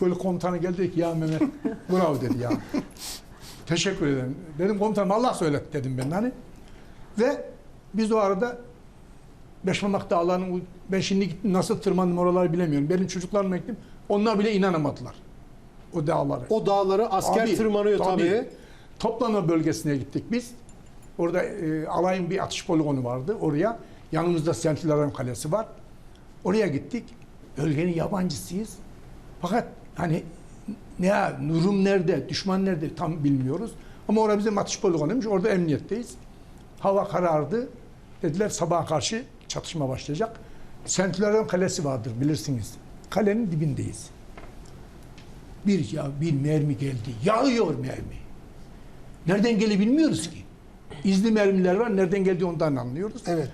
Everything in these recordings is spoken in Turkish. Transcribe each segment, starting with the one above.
Böyle komutanı geldi ki ya Mehmet bravo dedi ya. Teşekkür ederim. Dedim komutanım Allah söyletti dedim ben hani. Ve biz o arada Beşmamak Dağları'nın ben şimdi nasıl tırmandım oraları bilemiyorum. Benim çocuklarıma gittim. Onlar bile inanamadılar. O dağları. O dağları asker Tabii, tırmanıyor tabii. Toplanma bölgesine gittik biz. Orada e, alayın bir atış poligonu vardı. Oraya yanımızda Sentileran Kalesi var. Oraya gittik. Bölgenin yabancısıyız. Fakat hani ne Rum nerede, düşman nerede tam bilmiyoruz. Ama orada bizim atış poligonuymuş. Orada emniyetteyiz. Hava karardı. Dediler sabaha karşı çatışma başlayacak. Sentileran Kalesi vardır bilirsiniz. Kalenin dibindeyiz. Bir ya bir mermi geldi. Yağıyor mermi. Nereden geldi bilmiyoruz ki. İzli mermiler var. Nereden geldi ondan anlıyoruz. Evet.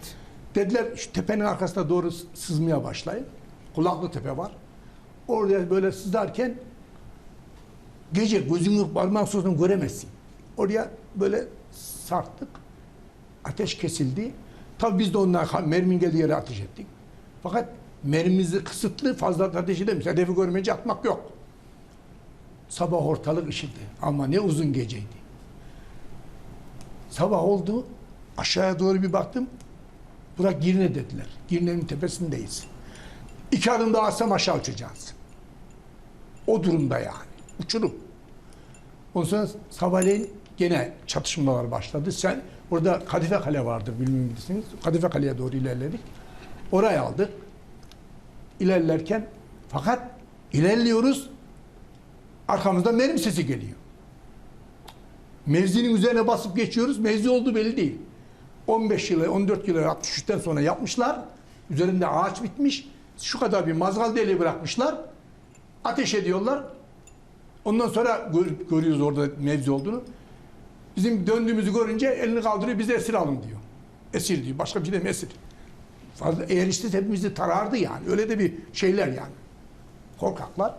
Dediler şu tepenin arkasına doğru sızmaya başlayın. Kulaklı tepe var. Oraya böyle sızarken gece gözünü parmak sozunu göremezsin. Oraya böyle sarktık. Ateş kesildi. Tabii biz de onlar mermin geldiği yere ateş ettik. Fakat mermimizi kısıtlı fazla ateş edemeyiz. Hedefi görmeyince atmak yok. Sabah ortalık ışıdı. Ama ne uzun geceydi. Sabah oldu. Aşağıya doğru bir baktım. Bura Girne dediler. Girne'nin tepesindeyiz. İki adım daha atsam aşağı uçacağız. O durumda yani. Uçurum. Ondan sonra sabahleyin gene çatışmalar başladı. Sen orada Kadife Kale vardır bilmiyorum bilirsiniz. Kadife Kale'ye doğru ilerledik. Orayı aldık. İlerlerken fakat ilerliyoruz. Arkamızda mermi sesi geliyor. Mevzinin üzerine basıp geçiyoruz. Mevzi olduğu belli değil. 15 yılı, 14 yılı 63'ten sonra yapmışlar. Üzerinde ağaç bitmiş. Şu kadar bir mazgal deliği bırakmışlar. Ateş ediyorlar. Ondan sonra gör- görüyoruz orada mevzi olduğunu. Bizim döndüğümüzü görünce elini kaldırıyor. Bize esir alın diyor. Esir diyor. Başka bir şey demiyor. Esir. Fazla eğer işte hepimizi tarardı yani. Öyle de bir şeyler yani. Korkaklar.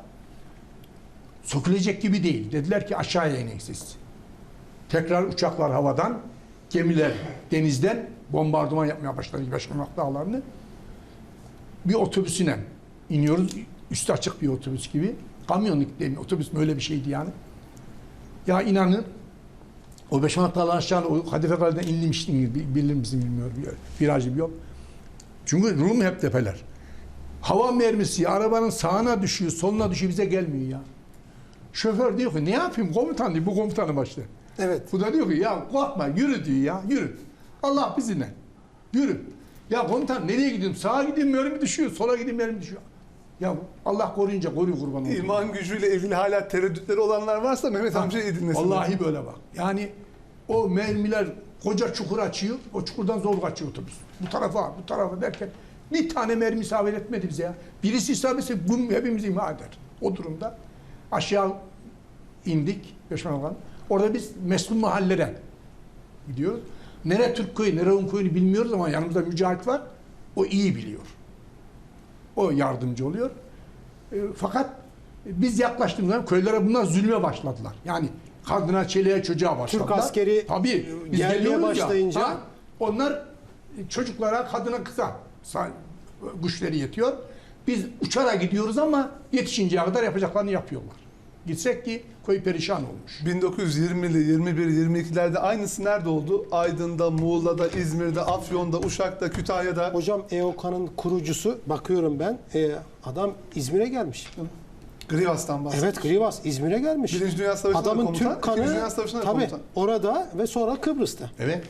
Sokulecek gibi değil. Dediler ki aşağıya inin siz. Tekrar uçaklar havadan, gemiler denizden bombardıman yapmaya başladı Beşkamak Dağları'nı. Bir otobüsüne iniyoruz. Üstü açık bir otobüs gibi. Kamyonluk değil? Otobüs mü öyle bir şeydi yani. Ya inanın o Beşkamak Dağları'nın aşağına o Kadife Kale'den inmiştim. Bilir misin bilmiyorum. Virajı bir yok. Çünkü Rum hep tepeler. Hava mermisi arabanın sağına düşüyor, soluna düşüyor bize gelmiyor ya. Şoför diyor ki ne yapayım komutan diyor bu komutanı başta. Evet. Bu da diyor ki ya korkma yürü diyor ya yürü. Allah bizimle. Yürü. Ya komutan nereye gidiyorum? Sağa gideyim mermi düşüyor. Sola gideyim mermi düşüyor. Ya Allah koruyunca koruyor kurban olayım. İman gücüyle ilgili hala tereddütleri olanlar varsa Mehmet amcayı dinlesin. Vallahi böyle bak. Yani o mermiler koca çukur açıyor. O çukurdan zor kaçıyor otobüs. Bu tarafa, bu tarafa derken bir tane mermi isabet etmedi bize ya. Birisi isabet etse gum hepimiz imha eder. O durumda aşağı indik. Beşmanlık'tan. Orada biz meslum mahallere gidiyoruz. Nere Türk köyü, nere Rum köyünü bilmiyoruz ama yanımızda mücahit var. O iyi biliyor. O yardımcı oluyor. E, fakat biz yaklaştığımız zaman köylere bunlar zulme başladılar. Yani kadına, çeliğe, çocuğa başladılar. askeri Tabii. Biz gelmeye geliyoruz ya, başlayınca- ha, onlar çocuklara, kadına, kıza güçleri yetiyor. Biz uçarak gidiyoruz ama yetişinceye kadar yapacaklarını yapıyorlar. Gitsek ki köy perişan olmuş. 1920'li, 21, 22'lerde aynısı nerede oldu? Aydın'da, Muğla'da, İzmir'de, Afyon'da, Uşak'ta, Kütahya'da. Hocam EOKA'nın kurucusu bakıyorum ben e, adam İzmir'e gelmiş. Grivas'tan bahsediyor. Evet Grivas İzmir'e gelmiş. Birinci Dünya Savaşı'nda da Adamın komutan, Türk kanı İkinci Dünya Savaşı'nda da tabii komutan. orada ve sonra Kıbrıs'ta. Evet.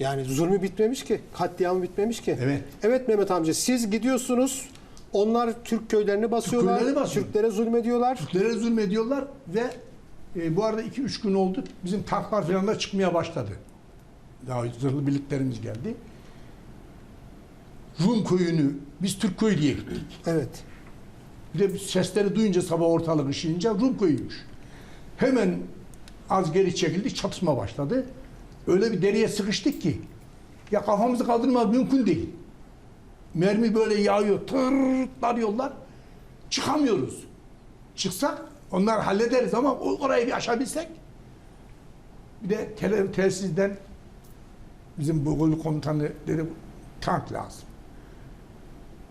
Yani zulmü bitmemiş ki, katliamı bitmemiş ki. Evet. Evet Mehmet amca siz gidiyorsunuz. Onlar Türk köylerini basıyorlar. köylerini basıyor. Türklere zulmediyorlar. Türklere zulmediyorlar ve e, bu arada 2-3 gün oldu. Bizim tanklar falan da çıkmaya başladı. Daha zırhlı birliklerimiz geldi. Rum köyünü biz Türk köyü diye gittik. Evet. Bir de sesleri duyunca sabah ortalık ışıyınca Rum köyüymüş. Hemen az geri çekildik çatışma başladı. Öyle bir deriye sıkıştık ki ya kafamızı kaldırmak mümkün değil. Mermi böyle yağıyor, tırtlarıyorlar. Çıkamıyoruz. Çıksak onlar hallederiz ama orayı bir aşabilsek. Bir de tele, telsizden bizim Bugul komutanı dedi tank lazım.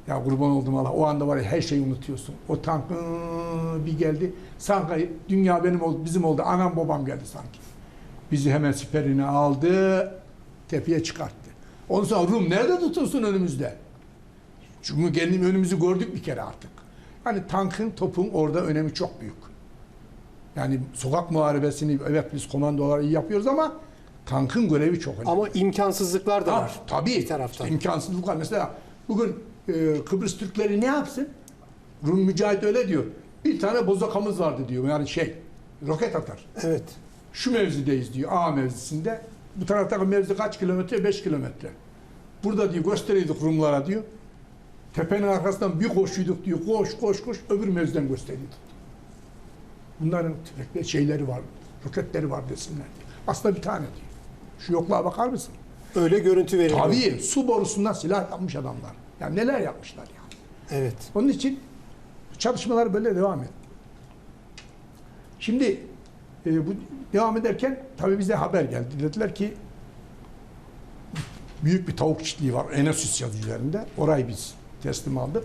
Ya kurban oldum Allah. O anda var ya her şeyi unutuyorsun. O tank ıı, bir geldi. Sanki dünya benim oldu, bizim oldu. Anam babam geldi sanki. Bizi hemen siperine aldı. Tepeye çıkarttı. Ondan sonra Rum nerede tutursun önümüzde? Çünkü kendim önümüzü gördük bir kere artık. Hani tankın, topun orada önemi çok büyük. Yani sokak muharebesini evet biz komando olarak iyi yapıyoruz ama tankın görevi çok önemli. Ama imkansızlıklar da Ha, var. tabii. Bir taraftan. İşte imkansızlık var. Mesela bugün e, Kıbrıs Türkleri ne yapsın? Rum Mücahit öyle diyor. Bir tane bozakamız vardı diyor. Yani şey, roket atar. Evet. Şu mevzideyiz diyor, A mevzisinde. Bu taraftaki mevzi kaç kilometre? 5 kilometre. Burada diyor gösteriyorduk Rumlara diyor. Tepenin arkasından bir koşuyduk diyor. Koş koş koş öbür mevziden gösteriyorduk. Bunların tüfekleri şeyleri var, roketleri var desinler diyor. Aslında bir tane diyor. Şu yokluğa bakar mısın? Öyle görüntü veriyor. Tabii su borusundan silah yapmış adamlar. Yani neler yapmışlar yani. Evet. Onun için çalışmalar böyle devam et. Şimdi e, bu devam ederken tabii bize haber geldi. Dediler ki büyük bir tavuk çiftliği var Enesus yazı üzerinde. Orayı biz teslim aldık.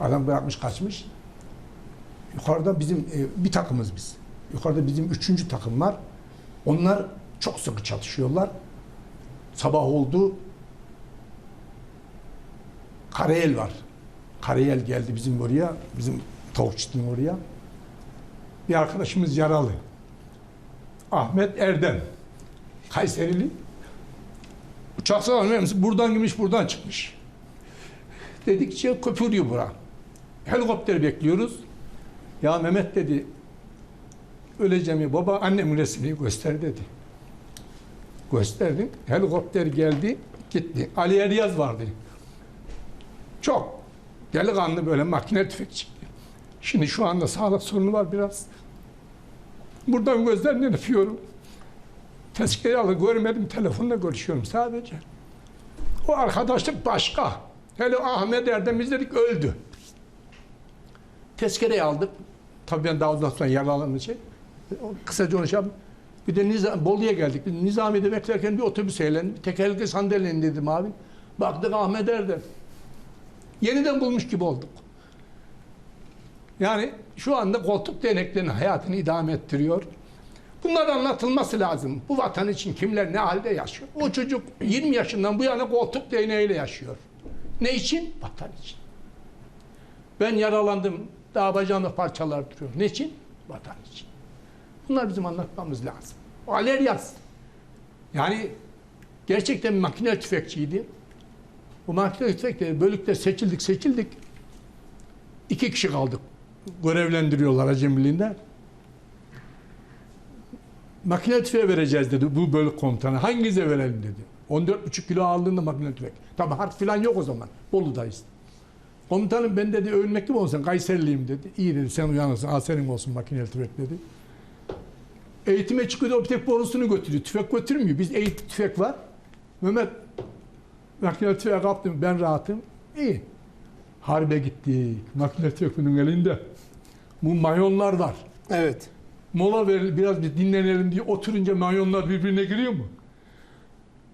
Adam bırakmış kaçmış. Yukarıda bizim e, bir takımız biz. Yukarıda bizim üçüncü takım var. Onlar çok sıkı çalışıyorlar. Sabah oldu. Karayel var. Karayel geldi bizim oraya. Bizim tavuk çiftliğinin oraya. Bir arkadaşımız yaralı. Ahmet Erdem. Kayserili. Uçak sağlamıyor Buradan girmiş, buradan çıkmış. Dedikçe köpürüyor bura. Helikopter bekliyoruz. Ya Mehmet dedi, öleceğim ya baba annemin resmini göster dedi. Gösterdim. Helikopter geldi, gitti. Ali Eryaz vardı. Çok delikanlı böyle makine tüfek çıktı. Şimdi şu anda sağlık sorunu var biraz. Buradan gözlerinden öpüyorum. Tezkere alı görmedim, telefonla görüşüyorum sadece. O arkadaşlık başka. Hele Ahmet Erdem izledik öldü. Tezkereyi aldık. Tabii ben daha ondan sonra yaralanınca. Kısaca onu şey. Bir de Nizam, Bolu'ya geldik. Biz Nizami'de beklerken bir otobüs eğlendi. Tekerlekli sandalye dedim abi. Baktık Ahmet Erdem. Yeniden bulmuş gibi olduk. Yani şu anda koltuk değneklerinin hayatını idame ettiriyor. Bunlar anlatılması lazım. Bu vatan için kimler ne halde yaşıyor? O çocuk 20 yaşından bu yana koltuk değneğiyle yaşıyor. Ne için? Vatan için. Ben yaralandım. Daha bacağımda parçalar duruyor. Ne için? Vatan için. Bunlar bizim anlatmamız lazım. O Aleryas. Yani gerçekten bir makine tüfekçiydi. Bu makine tüfekleri bölükte seçildik seçildik. İki kişi kaldık. Görevlendiriyorlar acemiliğinde. Makine tüfeği vereceğiz dedi bu bölük komutanı. Hanginize verelim dedi. 14,5 kilo ağırlığında makine tüfek. Tabi harp falan yok o zaman. Bolu'dayız. Komutanım ben dedi ölmekte mi olsun Kayseriliyim dedi. İyi dedi sen uyanırsın aferin olsun makine tüfek dedi. Eğitime çıkıyor da tüfek borusunu götürüyor. Tüfek götürmüyor. Biz eğitim tüfek var. Mehmet makine tüfeği kaptım ben rahatım. İyi. Harbe gittik. Makine tüfeğinin elinde. Bu mayonlar var. Evet. Mola ver biraz bir dinlenelim diye oturunca mayonlar birbirine giriyor mu?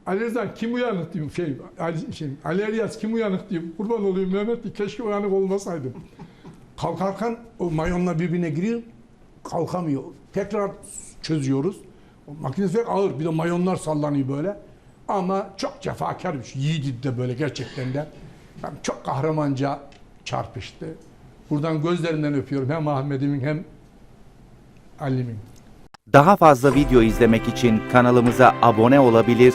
Ali kim uyanık diyorum şey, Ali, şey, Ali kim uyanık diyorum. Kurban olayım Mehmet keşke uyanık olmasaydım. Kalkarken o mayonlar birbirine giriyor. Kalkamıyor. Tekrar çözüyoruz. O makine tüfek ağır. Bir de mayonlar sallanıyor böyle. Ama çok cefakar bir şey. Yiğidi de böyle gerçekten de. Yani çok kahramanca çarpıştı. Buradan gözlerinden öpüyorum hem Ahmet'imin hem Ali'min. Daha fazla video izlemek için kanalımıza abone olabilir,